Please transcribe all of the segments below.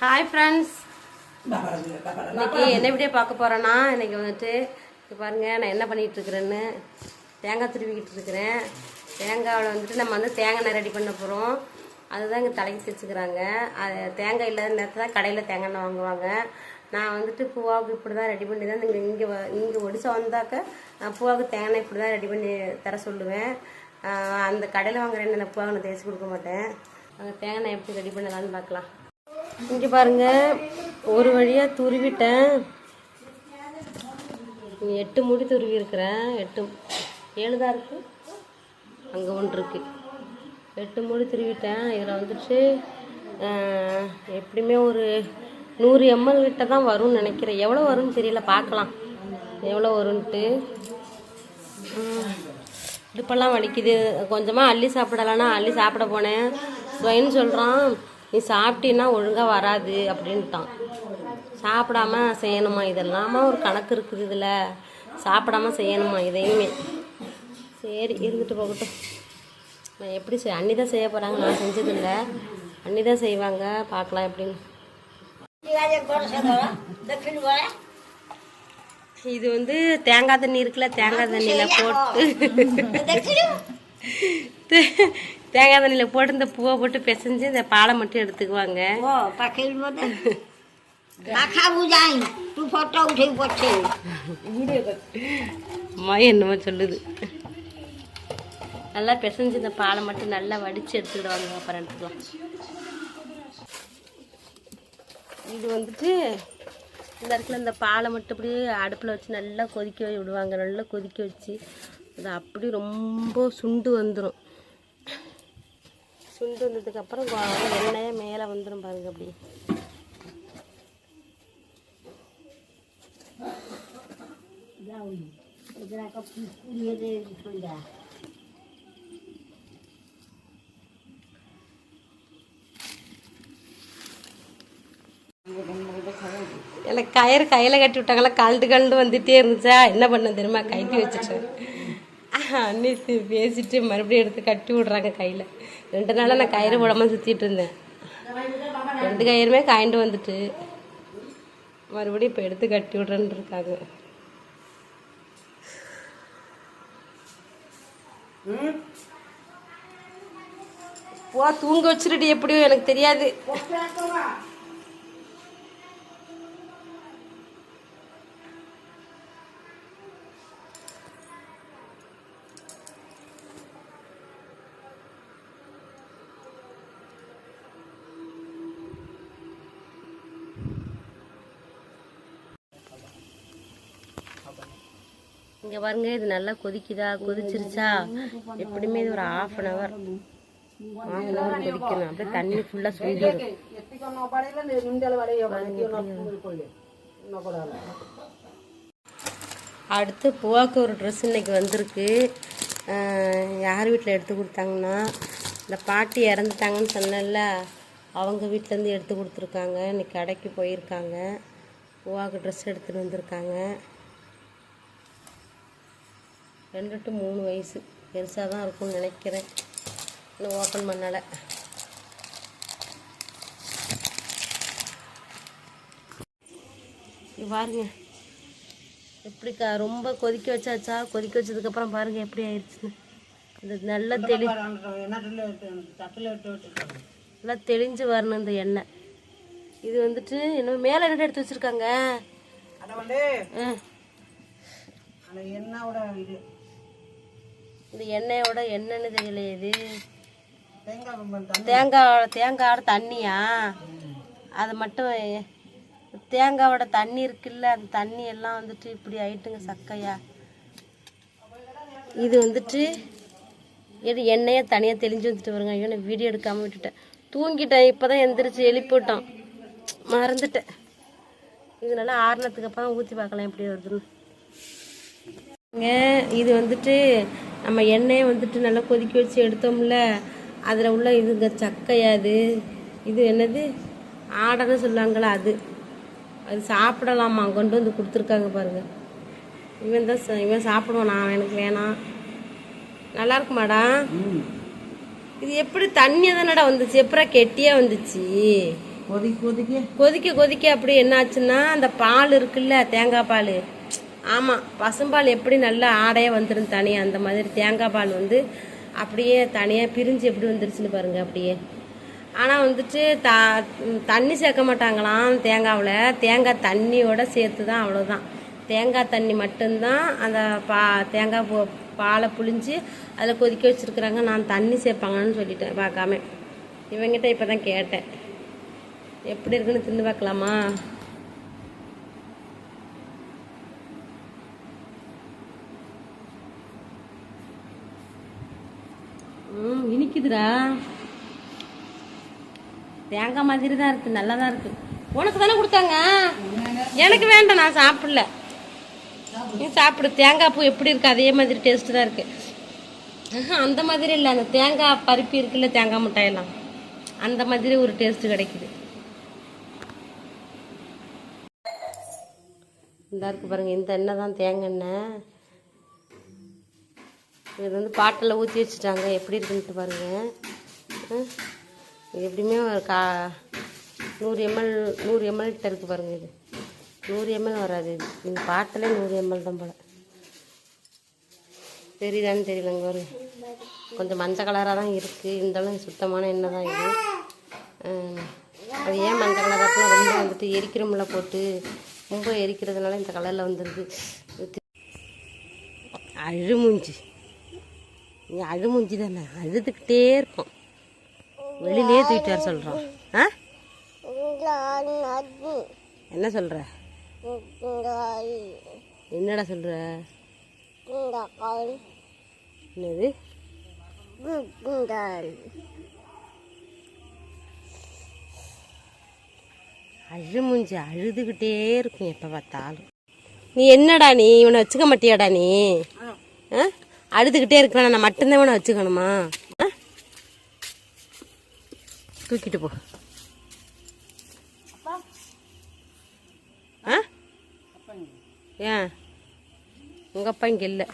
Hi friends இன்னைக்கு என்ன video பார்க்க போகிறேன்னா இன்னைக்கு வந்துட்டு இங்க பாருங்க நான் என்ன பண்ணிட்டு இருக்கிறேன்னு தேங்காய் துருவிக்கிட்டு இருக்கிறேன். தேங்காவில் வந்துட்டு நம்ம வந்து தேங்காய் எண்ணெய் ரெடி பண்ண போகிறோம் அதுதான் இங்கே தலைக்கு வச்சுக்கிறாங்க அது தேங்காய் இல்லாத நேரத்தில் தான் கடையில் தேங்காய் எண்ணெய் வாங்குவாங்க. நான் வந்துட்டு பூவாவுக்கு இப்படி தான் ரெடி பண்ணி தான் இங்கே இங்கே இங்கே ஒடிசா வந்தாக்க நான் பூவாவுக்கு தேங்காய் எண்ணெய் இப்படி தான் ரெடி பண்ணி தர சொல்லுவேன். அந்த கடையில் வாங்குற எண்ணெய் நான் பூவாவுக்கு நான் தேய்ச்சி கொடுக்க மாட்டேன். அங்கே தேங்காய் எண்ணெய் எப்படி ரெடி பண்ணலான்னு பார்க்கலாம். இங்கே பாருங்க ஒரு வழியாக துருவிட்டேன். எட்டு முடி துருவி இருக்கிறேன். எட்டு ஏழு தான் இருக்கு. அங்கே ஒன்று இருக்கு. எட்டு முடி துருவிட்டேன். இதில் வந்துட்டு எப்படியுமே ஒரு நூறு எம்எல் கிட்ட தான் வரும்னு நினைக்கிறேன். எவ்வளோ வரும்னு தெரியல பார்க்கலாம். எவ்வளோ வரும்ன்ட்டு. இடுப்பெல்லாம் வலிக்குது. கொஞ்சமாக அள்ளி சாப்பிடலான்னா அள்ளி சாப்பிட போனேன். ஸ்வைன்னு சொல்கிறான் நீ சாப்பிட்டீன்னா ஒழுங்காக வராது அப்படின்ட்டான். சாப்பிடாம செய்யணுமா இதெல்லாமா? ஒரு கணக்கு இருக்குது இதில். சாப்பிடாம செய்யணுமா இதையுமே? சரி இருந்துட்டு போகட்டும். நான் எப்படி செய் அண்ணி தான் செய்ய போகிறாங்க நான் செஞ்சதில்ல. அண்ணி தான் செய்வாங்க. பார்க்கலாம் எப்படின்னு. இது வந்து தேங்காய் தண்ணி இருக்குல்ல தேங்காய் தண்ணியில் போட்டு தேங்காய் தண்ணியில் போட்டு இந்த பூவை போட்டு பிசைஞ்சு இந்த பாலை மட்டும் எடுத்துக்குவாங்க ও পাখির মধ্যে পাখা বুঝাই তুই ফটো উঠে পড়ছে அம்மா என்னமோ சொல்லுது நல்லா பிசைஞ்சு இந்த பாலை மட்டும் நல்லா வடித்து எடுத்துக்கிடுவாங்க அப்புறம் எடுத்துக்கலாம் இது வந்துட்டு இந்த இடத்துல இந்த பாலை மட்டும் அப்படியே அடுப்பில் வச்சு நல்லா கொதிக்க விடுவாங்க நல்லா கொதிக்க வச்சு அது அப்படி ரொம்ப சுண்டு வந்துடும் சுண்டு வந்ததுக்கப்புறம் எண்ணெயே மேலே வந்துடும் பாருங்க அப்படி. எனக்கு கயிறு கையில் கட்டி விட்டாங்களா கழண்டு கழண்டு வந்துட்டே இருந்துச்சா? என்ன பண்ண தெரியுமா? கட்டி வச்சுட்டேன் அண்ணி பேசிட்டு மறுபடியும் எடுத்து கட்டி விடுறாங்க கையில். ரெண்டு நாளாக நான் கயிறு போடாமல் சுற்றிட்டு இருந்தேன். ரெண்டு கயிறுமே காய்ண்டு வந்துட்டு. மறுபடியும் இப்போ எடுத்து கட்டி விட்றேன்னு இருக்காங்க. போ தூங்க வச்சிருடி எப்படியோ எனக்கு தெரியாது. இங்க பாருங்க இது நல்லா கொதிக்குதா? கொதிச்சிருச்சா? எப்படியுமே இது ஒரு half an hour half an hour கொதிக்கணும். அப்படியே தண்ணி ஃபுல்லா சுண்டிடும் அடுத்து புவாக்கு ஒரு ட்ரெஸ் இன்னைக்கு வந்திருக்கு. யார் வீட்டில் எடுத்து கொடுத்தாங்கன்னா இந்த பாட்டி இறந்துட்டாங்கன்னு சொன்னேன்ல அவங்க வீட்டிலேருந்து எடுத்து கொடுத்துருக்காங்க. இன்னைக்கு கடைக்கு போயிருக்காங்க. புவாக்கு ட்ரெஸ் எடுத்துகிட்டு வந்திருக்காங்க. ரெண்டு டு மூணு வயசு. பெருசாக தான் இருக்கும்னு நினைக்கிறேன். இன்னும் ஓப்பன் பண்ணலை. பாருங்க. எப்படிக்கா ரொம்ப கொதிக்க வச்சாச்சா? கொதிக்க வச்சதுக்கப்புறம் பாருங்க எப்படி ஆயிடுச்சுன்னு இந்த நல்லா தெளி நல்லா தெளிஞ்சு வரணும் இந்த எண்ணெய். இது வந்துட்டு இன்னும் மேலே என்ன எடுத்து வச்சிருக்காங்க. ஆ. இந்த எண்ணெயோட என்னன்னு தெரியல இது. தேங்காய் தேங்காயோட தண்ணியா? அது மட்டும் தேங்காயோட தண்ணி இருக்குல்ல அந்த தண்ணி எல்லாம் வந்துட்டு இப்படி ஆயிட்டுங்க சக்கையா. இது வந்துட்டு இது எண்ணெயை தனியாக தெளிஞ்சு வந்துட்டு வருங்க. ஐயோ நான் வீடியோ எடுக்காமல் விட்டுட்டேன். தூங்கிட்டேன். இப்போ தான் எந்திரிச்சு எழுப்பிவிட்டோம் மறந்துட்டேன். இது நல்லா ஆறுனதுக்கு அப்புறம் ஊற்றி பார்க்கலாம் எப்படி வருதுன்னு. இது வந்துட்டு நம்ம எண்ணெயை வந்துட்டு நல்லா கொதிக்க வச்சு எடுத்தோம்ல அதில் உள்ள இதுங்க சக்கையா அது இது என்னது? ஆடன்னு சொல்லுவாங்களா அது. அது சாப்பிடலாமா? கொண்டு வந்து கொடுத்துருக்காங்க பாருங்க. இவன் தான் இவன் சாப்பிடுவான். நான் எனக்கு வேணாம் நல்லா இருக்குமாடா இது எப்படி தண்ணியாக தானடா வந்துச்சு? எப்படா கெட்டியாக வந்துச்சு? கொதிக்க கொதிக்க. கொதிக்க கொதிக்க அப்படி என்னாச்சுன்னா அந்த பால் இருக்குல்ல தேங்காய் பால். ஆமாம் பசும்பால் எப்படி நல்லா ஆடையே வந்துடும் தனியாக அந்த மாதிரி தேங்காய் பால் வந்து அப்படியே தனியாக பிரிஞ்சு எப்படி வந்துருச்சுன்னு பாருங்கள் அப்படியே. ஆனால் வந்துட்டு த தண்ணி சேர்க்க மாட்டாங்களாம் தேங்காவில். தேங்காய் தண்ணியோட சேர்த்து தான் அவ்வளோதான் தேங்காய் தண்ணி மட்டும்தான் அந்த பா தேங்காய் பூ பாலை புழிஞ்சு அதில் கொதிக்க வச்சுருக்குறாங்க. நான் தண்ணி சேர்ப்பாங்கன்னு சொல்லிட்டேன் பார்க்காம. இவங்கிட்ட இப்போ தான் கேட்டேன். எப்படி இருக்குன்னு தின்னு பார்க்கலாமா? ம் இனிக்குதுடா. தேங்காய் மாதிரி தான் இருக்கு நல்லா தான் இருக்கு. உனக்கு தானே கொடுத்தாங்க? எனக்கு வேண்டாம் நான் சாப்பிடல. நீ சாப்பிடு தேங்காய் பூ எப்படி இருக்கு அதே மாதிரி டேஸ்ட் தான் இருக்கு. அந்த மாதிரி இல்லை அந்த தேங்காய் பருப்பி இருக்குல்ல தேங்காய் மிட்டாயெல்லாம். அந்த மாதிரி ஒரு டேஸ்ட் கிடைக்குது. இந்த இருக்கு பாருங்க இந்த எண்ணெய் தான் தேங்காய் எண்ணெய். இது வந்து பாட்டில் ஊற்றி வச்சுட்டாங்க. எப்படி இருக்குன்ட்டு பாருங்கள் இது எப்படியுமே ஒரு கா நூறு எம்எல் நூறு எம்எல்கிட்ட இருக்குது பாருங்கள் இது. நூறு எம்எல் வராது இது. இந்த பாட்டிலே நூறு எம்எல் தான் போல. தெரியுதான்னு தெரியலங்க ஒரு கொஞ்சம் மஞ்சள் கலராக தான் இருக்குது இருந்தாலும் சுத்தமான எண்ணெய் தான் இது. அது ஏன் மஞ்சள் கலராக இருக்குன்னா ரொம்ப வந்துட்டு எரிக்கிறோம்ல போட்டு. ரொம்ப எரிக்கிறதுனால இந்த கலரில் வந்துடுது அழுமூஞ்சி. நீ அழுமூஞ்சி தானே? அழுதுகிட்டே இருக்கும் வெளியிலே தூக்கிட்டு வர சொல்கிறோம் ஆ? என்ன சொல்கிற என்னடா சொல்கிற என்னது? அழுமூஞ்சி அழுதுகிட்டே இருக்கும் எப்போ பார்த்தாலும். நீ என்னடா நீ? இவனை வச்சுக்க மாட்டியாடா நீ? ஆ? அழுதுகிட்டே இருக்கிறான்? நான் மட்டும்தான் இவனை வச்சுக்கணுமா? ஆ? தூக்கிட்டு போ. ஆ? ஏன்? உங்கள் அப்பா இங்கே இல்லை.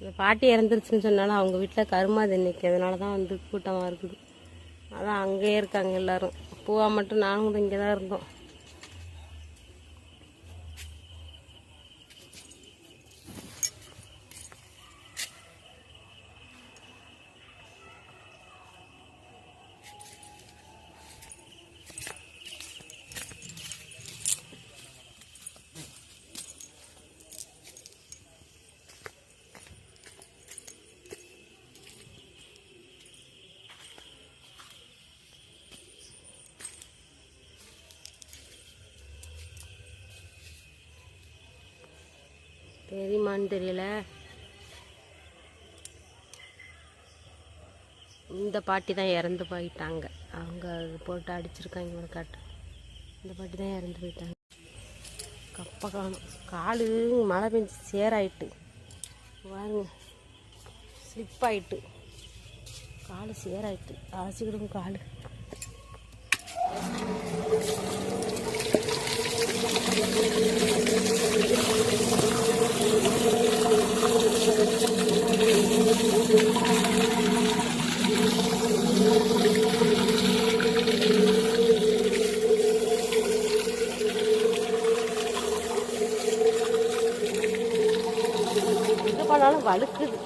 இந்த பாட்டி இறந்துருச்சுன்னு சொன்னாலும் அவங்க வீட்டில் கருமாது இன்னைக்கு. அதனால தான் வந்து கூட்டமாக இருக்குது. அதான் அங்கேயே இருக்காங்க எல்லாரும். பூவா மட்டும் நானும் இங்கே தான் இருந்தோம். தெரியுமான்னு தெரியல. இந்த பாட்டி தான் இறந்து போயிட்டாங்க. அவங்க போட்டு அடிச்சிருக்காங்க இவனை காட்டு. இந்த பாட்டி தான் இறந்து போயிட்டாங்க. கப்பை காணும். காலு மழை பெஞ்சு சேராயிட்டு. பாருங்க. ஸ்லிப் ஆயிட்டு. காலு சேராயிட்டு. அலசிக்கிடும் காலு. போனாலும் வழுக்குது.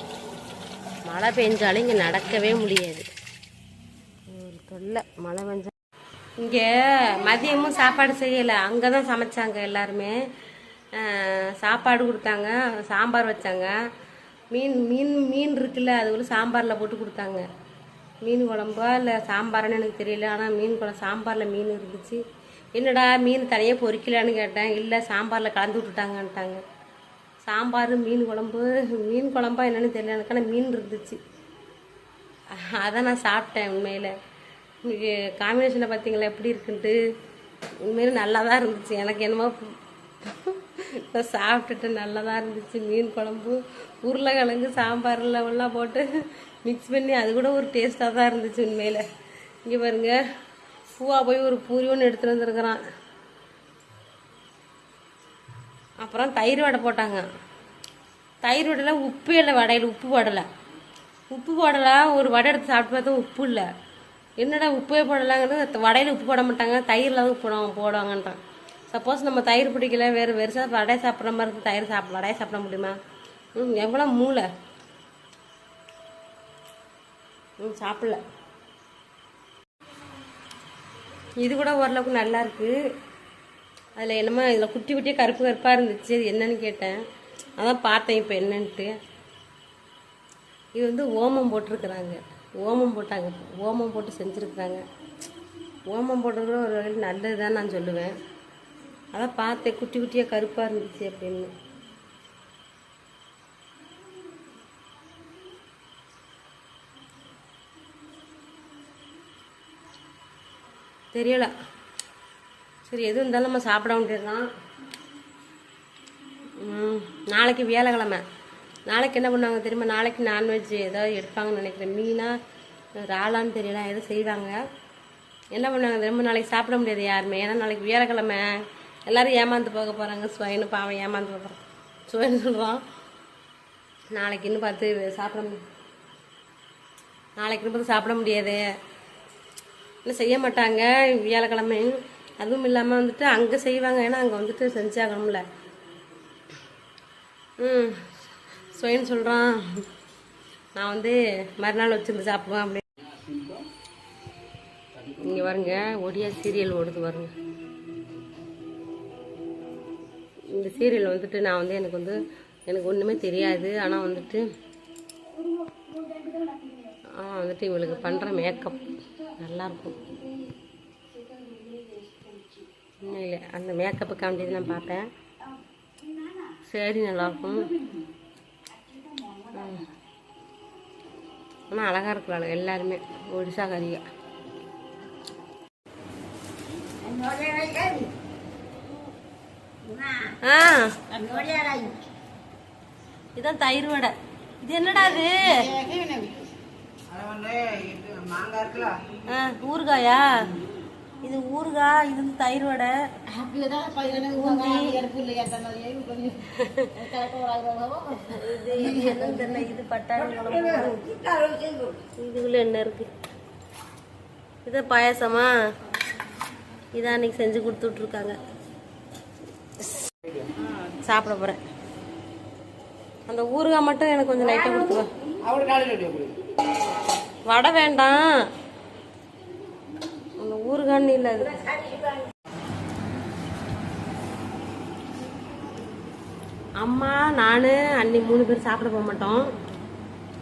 மழை பெஞ்சாலும் இங்கே நடக்கவே முடியாது. ஒரு தொல்லை மழை பெஞ்சா. இங்கே மதியமும் சாப்பாடு செய்யலை. அங்கே தான் சமைச்சாங்க எல்லாருமே. சாப்பாடு கொடுத்தாங்க சாம்பார் வச்சாங்க. மீன் மீன் மீன் இருக்குல்ல அது ஒரு சாம்பாரில் போட்டு கொடுத்தாங்க. மீன் குழம்பா இல்லை சாம்பார்னு எனக்கு தெரியல ஆனால் மீன் குழம்பு சாம்பாரில் மீன் இருந்துச்சு. என்னடா மீன் தனியாக பொறிக்கலான்னு கேட்டேன். இல்லை சாம்பாரில் கலந்து விட்டுட்டாங்கன்ட்டாங்க. சாம்பார் மீன் குழம்பு மீன் குழம்பா என்னன்னு தெரியல எனக்கு ஆனால் மீன் இருந்துச்சு. அதை நான் சாப்பிட்டேன் உண்மையில். இன்னைக்கு காம்பினேஷனை பார்த்தீங்களா எப்படி இருக்குன்ட்டு? உண்மையில நல்லா தான் இருந்துச்சு. எனக்கு என்னமோ சாப்பிட்டுட்டு நல்லா தான் இருந்துச்சு. மீன் குழம்பு உருளைக்கிழங்கு சாம்பாரில் எல்லாம் போட்டு மிக்ஸ் பண்ணி அது கூட ஒரு டேஸ்ட்டாக தான் இருந்துச்சு உண்மையில். இங்கே பாருங்க பூவா போய் ஒரு பூரி ஒன்று எடுத்துகிட்டு வந்திருக்கிறான். அப்புறம் தயிர் வடை போட்டாங்க. தயிர் வடையில் உப்பு இல்லை வடையில் உப்பு போடலை. உப்பு போடலாம் ஒரு வடை எடுத்து சாப்பிட்டு பார்த்தா உப்பு இல்லை. என்னடா உப்பே போடலாங்கிறது வடையில் உப்பு போட மாட்டாங்க தயிரில் தான் உப்பு போடுவாங்க போடுவாங்கன்றான். சப்போஸ் நம்ம தயிர் பிடிக்கல வேறு வெறுசாக வடை சாப்பிட்ற மாதிரி இருக்கு தயிர் சாப்பிட வடையை சாப்பிட முடியுமா? ம் எவ்வளோ மூளை? ம் சாப்பிடல. இது கூட ஓரளவுக்கு நல்லாருக்கு அதில் என்னமோ இதில் குட்டி குட்டியாக கருப்பு கருப்பாக இருந்துச்சு. அது என்னன்னு கேட்டேன். அதான் பார்த்தேன் இப்போ என்னன்ட்டு. இது வந்து ஓமம் போட்டிருக்கிறாங்க. ஓமம் போட்டாங்க. ஓமம் போட்டு செஞ்சுருக்குறாங்க. ஓமம் போட்டது ஒரு வகையில் நல்லது தான் நான் சொல்லுவேன். அதான் பார்த்தேன் குட்டி குட்டியாக கருப்பாக இருந்துச்சு அப்படின்னு. தெரியல. சரி எது இருந்தாலும் நம்ம சாப்பிட வேண்டியதுதான். ம், நாளைக்கு வியாழக்கிழமை. நாளைக்கு என்ன பண்ணுவாங்க தெரியுமா? நாளைக்கு நான்வெஜ் ஏதாவது எடுப்பாங்கன்னு நினைக்கிறேன். மீனா இறாலான்னு தெரியல ஏதோ செய்வாங்க. என்ன பண்ணுவாங்க தெரியுமா? நாளைக்கு சாப்பிட முடியாது யாருமே. ஏன்னா நாளைக்கு வியாழக்கிழமை. எல்லாரும் ஏமாந்து போக போகிறாங்க சுவைன்னு பாவம் ஏமாந்து போகிறான் சுவைன்னு சொல்கிறான் நாளைக்கு இன்னும் பார்த்து சாப்பிட முடியும் நாளைக்கு இன்னும் பார்த்து சாப்பிட முடியாது. இன்னும் செய்ய மாட்டாங்க. வியாழக்கிழமை. அதுவும் இல்லாமல் வந்துட்டு அங்கே செய்வாங்க. ஏன்னா அங்கே வந்துட்டு செஞ்சாகணும்ல. ம். சுவைன்னு சொல்கிறான் நான் வந்து மறுநாள் வச்சுருந்து சாப்பிடுவேன் அப்படின்னு. இங்கே வருங்க ஒடியா சீரியல் ஓடுது வருங்க இந்த சீரியல் வந்துட்டு நான் வந்து எனக்கு வந்து எனக்கு ஒன்றுமே தெரியாது. ஆனால் வந்துட்டு ஆனால் வந்துட்டு இவளுக்கு பண்ணுற மேக்கப் நல்லாயிருக்கும் இல்லை. அந்த மேக்கப்பு காமிச்சது நான் பார்ப்பேன் சரி நல்லாயிருக்கும் ஆனால் அழகாக இருக்கிறாள் எல்லாருமே. ஒடிசாக்காரியா ஆ. இதான் தயிர் வடை. இது என்னடா இது? ஊறுகாயா? இது ஊறுகாய் இது வந்து தயிர் வடை. இது இது என்னன்னு தெரியல. இது பட்டாணி இதுக்குள்ள என்ன இருக்கு? இது பாயாசமா? இதான் அன்னைக்கு செஞ்சு கொடுத்துட்ருக்காங்க சாப்பிட போகிறேன் அந்த ஊறுகாய் மட்டும் எனக்கு கொஞ்சம் லைட்டாக கொடுத்துருவா வடை வேண்டாம். அந்த ஊறுகான்னு இல்லை அது. அம்மா நான் அண்ணி மூணு பேர் சாப்பிட போக மாட்டோம்.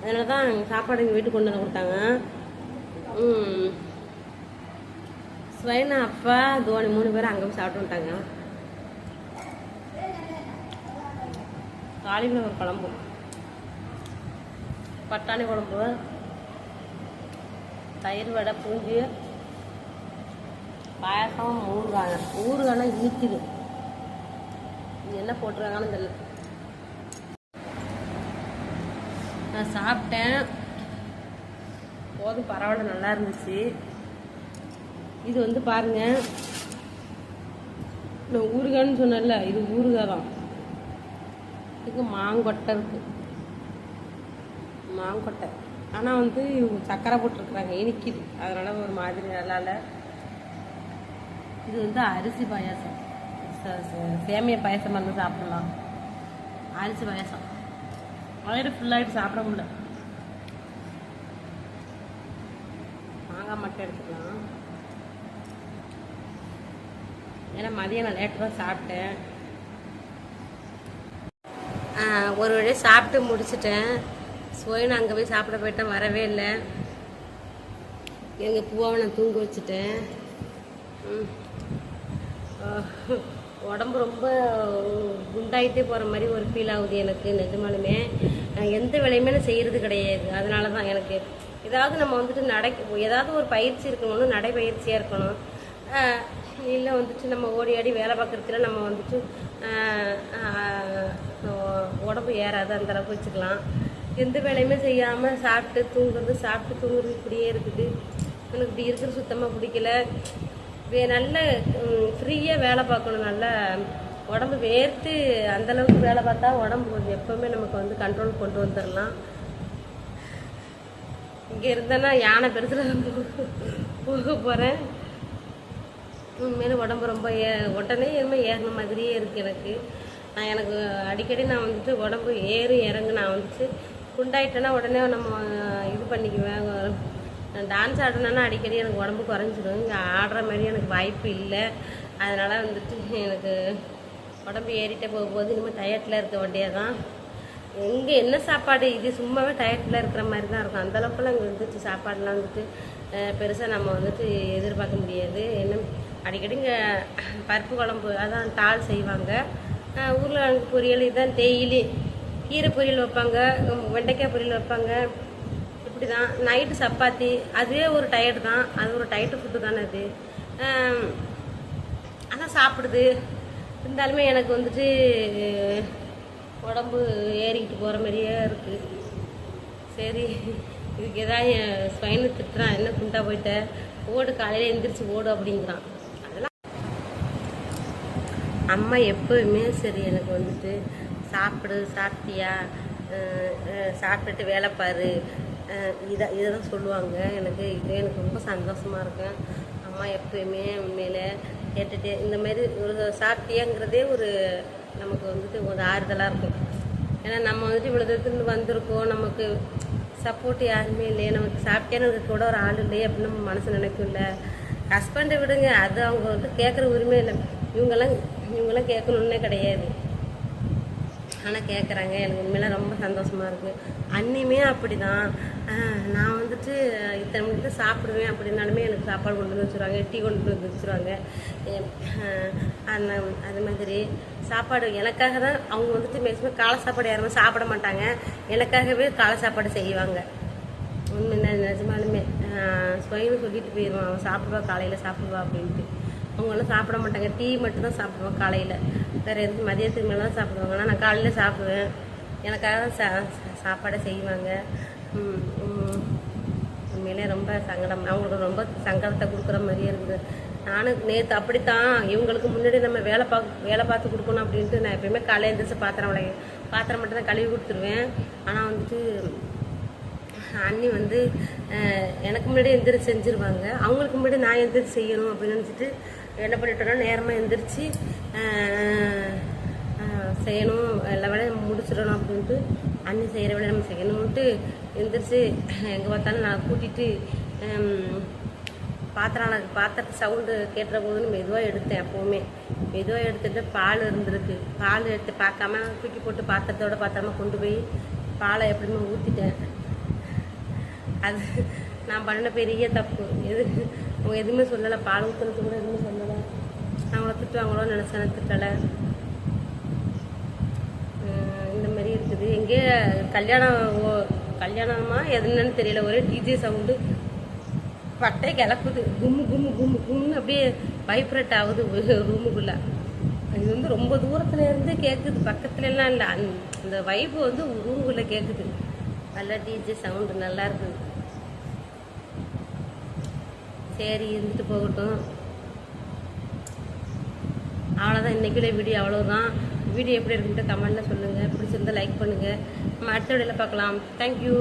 அதனால தான் சாப்பாடு எங்கள் வீட்டுக்கு கொண்டு வந்து கொடுத்தாங்க. ஸ்வைனா அப்பா தோனி மூணு பேரும் அங்கே போய் சாப்பிட்டு வந்துட்டாங்க. காலிஃப்ளவர் குழம்பு பட்டாணி குழம்பு தயிர் வடை பூஞ்சி பாயசம் ஊறுகாய். ஊறுகாய்னா இனிக்குது. இது என்ன போட்டிருக்காங்கன்னு தெரியல. நான் சாப்பிட்டேன். போதும் பரவாயில்ல நல்லா இருந்துச்சு. இது வந்து பாருங்க நான் ஊறுகான்னு சொன்னேன்ல இது ஊறுகாய் தான். இதுக்கு மாங்கொட்டை இருக்கு. மாங்கொட்டை. ஆனால் வந்து சக்கரை போட்டிருக்குறாங்க இனிக்குது. அதனால ஒரு மாதிரி நல்லா இல்லை இது வந்து அரிசி பாயாசம். ச- சேமிய பாயாசம் வந்து சாப்பிடலாம். அரிசி பாயாசம். வயிறு ஃபுல்லாகிட்டு சாப்பிட முடியல. மாங்காய் மட்டும் எடுத்துக்கலாம். ஏன்னா மதியம் நான் லேட்டு தான் சாப்பிட்டேன். ஒரு வழியாக சாப்பிட்டு முடிச்சிட்டேன். சுவைன்னு அங்கே போய் சாப்பிட போயிட்டேன் வரவே இல்லை. எங்கள் பூவாவை நான் தூங்க வச்சுட்டேன். உடம்பு ரொம்ப குண்டாயிட்டே போகிற மாதிரி ஒரு ஃபீல் ஆகுது எனக்கு நிஜமாலுமே. எந்த வேலையுமே நான் செய்கிறது கிடையாது. அதனால தான் எனக்கு ஏதாவது நம்ம வந்துட்டு நடை ஏதாவது ஒரு பயிற்சி இருக்கணும் நடைப்பயிற்சியாக இருக்கணும். இல்லை வந்துட்டு நம்ம ஓடி ஆடி வேலை பார்க்குறதுல நம்ம வந்துட்டு உடம்பு ஏறாது அந்த அளவுக்கு வச்சுக்கலாம். எந்த வேலையுமே செய்யாமல் சாப்பிட்டு தூங்குறது சாப்பிட்டு தூங்குறது இப்படியே இருக்குது. எனக்கு இப்படி இருக்கிறது சுத்தமாக பிடிக்கல. வே நல்ல ஃப்ரீயாக வேலை பார்க்கணும். நல்ல உடம்பு வேர்த்து அந்த அளவுக்கு வேலை பார்த்தா உடம்பு கொஞ்சம் எப்போவுமே நமக்கு வந்து கண்ட்ரோல் கொண்டு வந்துடலாம் இங்கே இருந்தேன்னா யானை பெருசில் போக போகிறேன் உண்மையில உடம்பு ரொம்ப ஏ உடனே இனிமேல் ஏறின மாதிரியே இருக்குது எனக்கு. நான் எனக்கு அடிக்கடி நான் வந்துட்டு உடம்பு ஏறு இறங்கு நான் வந்துட்டு குண்டாயிட்டேன்னா உடனே நம்ம இது பண்ணிக்குவேன். டான்ஸ் ஆடினேன்னா அடிக்கடி எனக்கு உடம்பு குறைஞ்சிடும் இங்கே ஆடுற மாதிரி எனக்கு வாய்ப்பு இல்லை. அதனால் வந்துட்டு எனக்கு உடம்பு ஏறிட்டே போகும்போது இனிமேல் டயட்டில் இருக்க வேண்டியது தான் இங்கே என்ன சாப்பாடு? இது சும்மாவே டயட்டில் இருக்கிற மாதிரி தான் இருக்கும். அந்தளவுக்குலாம் இங்கே வந்துட்டு சாப்பாடெலாம் வந்துட்டு பெருசாக நம்ம வந்துட்டு எதிர்பார்க்க முடியாது. என்ன அடிக்கடி இங்கே பருப்பு குழம்பு அதான் தாள் செய்வாங்க. உருளைக்கிழங்கு பொரியல் இதுதான் டெய்லி கீரை பொரியல் வைப்பாங்க வெண்டைக்காய் பொரியல் வைப்பாங்க. இப்படி தான் நைட்டு சப்பாத்தி அதுவே ஒரு டயர்டு தான். அது ஒரு டயர்டு ஃபுட்டு தானே அது. ஆனால் சாப்பிடுது. இருந்தாலுமே எனக்கு வந்துட்டு உடம்பு ஏறிக்கிட்டு போகிற மாதிரியே இருக்குது சரி இதுக்கு ஏதாவது ஸ்பைனு திட்டுறான் என்ன குண்டா போயிட்ட? ஓடு காலையில் எந்திரிச்சு ஓடு அப்படிங்கிறான். அம்மா எப்போவுமே சரி எனக்கு வந்துட்டு சாப்பிடு சாப்பிட்டியா? சாப்பிட்டுட்டு வேலை பாரு. இதை இதை தான் சொல்லுவாங்க. எனக்கு இது எனக்கு ரொம்ப சந்தோஷமாக இருக்கும். அம்மா எப்போயுமே உண்மையில் கேட்டுகிட்டே இந்த மாதிரி ஒரு சாப்பிட்டியாங்கிறதே ஒரு நமக்கு வந்துட்டு ஒரு ஆறுதலாக இருக்கும். ஏன்னா நம்ம வந்துட்டு இவ்வளோ தூரத்துலேருந்து வந்திருக்கோம். நமக்கு சப்போர்ட் யாருமே இல்லையே. நமக்கு சாப்பிட்டேன்னு கூட ஒரு ஆள் இல்லையே அப்படின்னு நம்ம மனசு நினைக்கும்ல. ஹஸ்பண்டை விடுங்க. அது அவங்க வந்து கேட்குற உரிமை இல்லை. இவங்கெல்லாம் இவங்கெல்லாம் கேட்கணுன்னே கிடையாது. ஆனால் கேட்குறாங்க எனக்கு உண்மையில ரொம்ப சந்தோஷமாக இருக்குது அன்னையுமே அப்படி தான் நான் வந்துட்டு இத்தனை மணிக்கு சாப்பிடுவேன் அப்படின்னாலுமே எனக்கு சாப்பாடு கொண்டு வந்து வச்சுருவாங்க. டீ கொண்டு வந்து வச்சுருவாங்க. அந்த அது மாதிரி சாப்பாடு எனக்காக தான் அவங்க வந்துட்டு மேக்ஸிமம் காலை சாப்பாடு யாருமே சாப்பிட மாட்டாங்க. எனக்காகவே காலை சாப்பாடு செய்வாங்க. உண்மை நி- நிஜமாலுமே ஸ்வயனு சொல்லிட்டு போயிடுவான் அவன் சாப்பிடுவா காலையில் சாப்பிடுவா அப்படின்ட்டு. அவங்களாம் சாப்பிட மாட்டாங்க. டீ மட்டும் தான் சாப்பிடுவேன் காலையில். வேறு எதுவும் மதியத்துக்கு மேலே தான் சாப்பிடுவாங்க ஆனால் நான் காலையில் சாப்பிடுவேன். எனக்காக தான் சா சாப்பாடை செய்வாங்க. உண்மையிலே ரொம்ப சங்கடம். அவங்களுக்கு ரொம்ப சங்கடத்தை கொடுக்குற மாதிரியே இருக்குது. நானும் நேற்று அப்படித்தான். இவங்களுக்கு முன்னாடி நம்ம வேலை பார்க்க வேலை பார்த்து கொடுக்கணும் அப்படின்ட்டு நான் எப்பயுமே காலையில் எழுந்திரிச்சு பாத்திரம் விளை பாத்திரம் மட்டும் தான் கழுவி கொடுத்துருவேன். ஆனால் வந்துட்டு அண்ணி வந்து எனக்கு முன்னாடி எந்திரிச்சு செஞ்சுருவாங்க. அவங்களுக்கு முன்னாடி நான் எந்திரிச்சு செய்யணும் அப்படின்னு நினச்சிட்டு என்ன பண்ணிட்டோன்னா நேரமாக எந்திரிச்சு செய்யணும். எல்லா வேலையும் முடிச்சிடணும் அப்படின்ட்டு அண்ணி செய்கிற வேலையை நம்ம செய்யணும்ட்டு எந்திரிச்சு எங்கே பார்த்தாலும் நான் கூட்டிகிட்டு பாத்திரம் பாத்திரத்து சவுண்டு கேட்டுற போதுன்னு மெதுவாக எடுத்தேன் எப்போவுமே. மெதுவாக எடுத்துகிட்டு பால் இருந்திருக்கு. பால் எடுத்து பார்க்காம தூக்கி போட்டு பாத்திரத்தோட பாத்திரமா கொண்டு போய் பாலை எப்படியுமே ஊற்றிட்டேன் அது நான் பண்ண பெரிய தப்பு. எது அவங்க எதுவுமே சொல்லலை. பால் ஊற்றுறது கூட எதுவுமே சொல்லலை. அவங்கள திட்டுவாங்களோ நினச்சேன் திட்டலை. இந்த மாதிரி இருக்குது. எங்கே கல்யாணம் ஓ- கல்யாணமா எதுன்னு தெரியல. ஒரே டிஜே சவுண்டு பட்டை கிளப்புது. கும்மு கும்மு கும்மு கும்முன்னு அப்படியே வைப்ரேட் ஆகுது. ரூமுக்குள்ளே இது வந்து ரொம்ப தூரத்துல இருந்து கேட்குது பக்கத்துல எல்லாம் இல்லை. அந்த வைப்பு வந்து ரூமுக்குள்ளே கேட்குது நல்லா டிஜே சவுண்டு நல்லா இருக்குது. சரி இருந்துட்டு போகட்டும். அவ்வளோதான் இன்றைக்குள்ள வீடியோ அவ்வளோதான் வீடியோ எப்படி இருக்குன்ட்டு கமெண்ட்டில் சொல்லுங்கள் பிடிச்சிருந்தால் லைக் பண்ணுங்கள் நம்ம அடுத்த வீடியோவில் பார்க்கலாம். தேங்க்யூ